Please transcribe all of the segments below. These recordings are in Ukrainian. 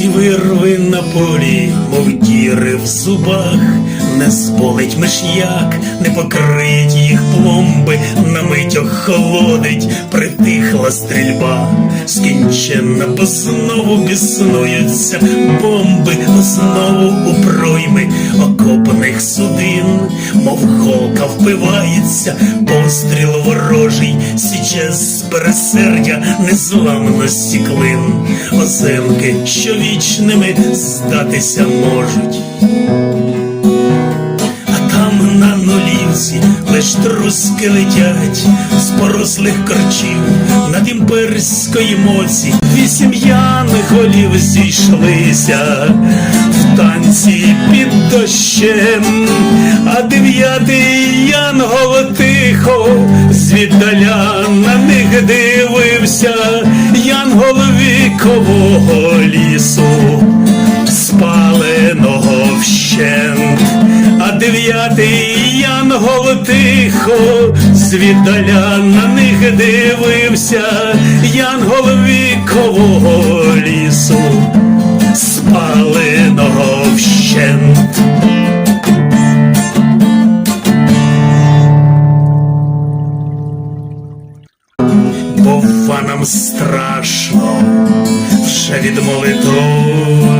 Всі вирви на полі, мов діри в зубах, не зболить миш'як, не покриють їх пломби, на мить охолодить, притихла стрільба, скінчена, бо знову біснуються бомби, знову у пройми окопаних судин, мов голка впивається, постріл ворожий, січе з пересердя незламності клин, оземки, що вічними здатися можуть. А там на нулівці лиш труски летять з порослих корчів над імперської моці. Вісім янголів зійшлися дощем, а дев'ятий янгол тихо звіддаля на них дивився, янгол вікового лісу спаленого вщент, а дев'ятий янгол тихо звіддаля на них дивився, янгол вікового лісу, від молитов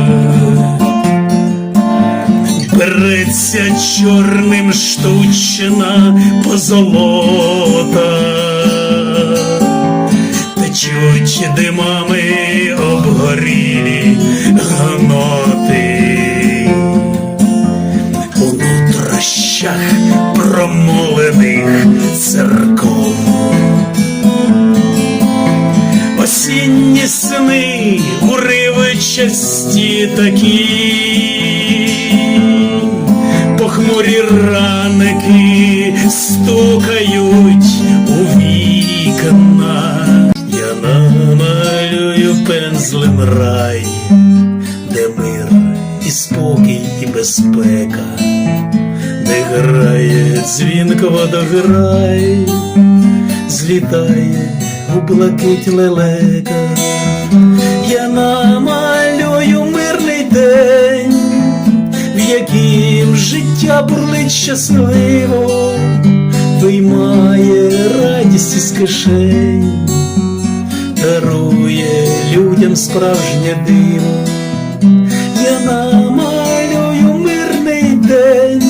береться чорним штучна позолота, течуть димами обгорілі гноти, у нутрощах промолених церков. Уривчасті такі, похмурі раники стукають у вікна. Я намалюю пензлем рай, де мир і спокій, і безпека, де грає дзвінко водограй, злітає у блакить лелека, життя бурлить щасливо, виймає радість із кишень, дарує людям справжнє диво. Я намалюю мирний день,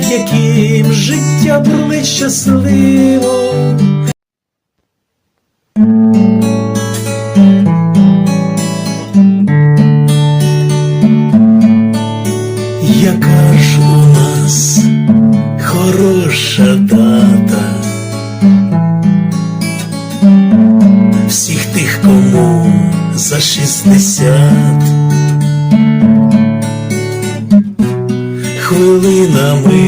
в яким життя бурлить щасливо. Хороша дата. Всіх тих, кому за шістдесят. Хвилинами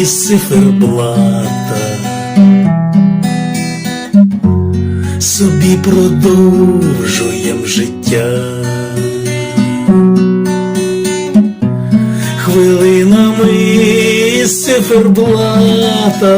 із циферблата. Собі продовжуєм життя. хвилинами циферблата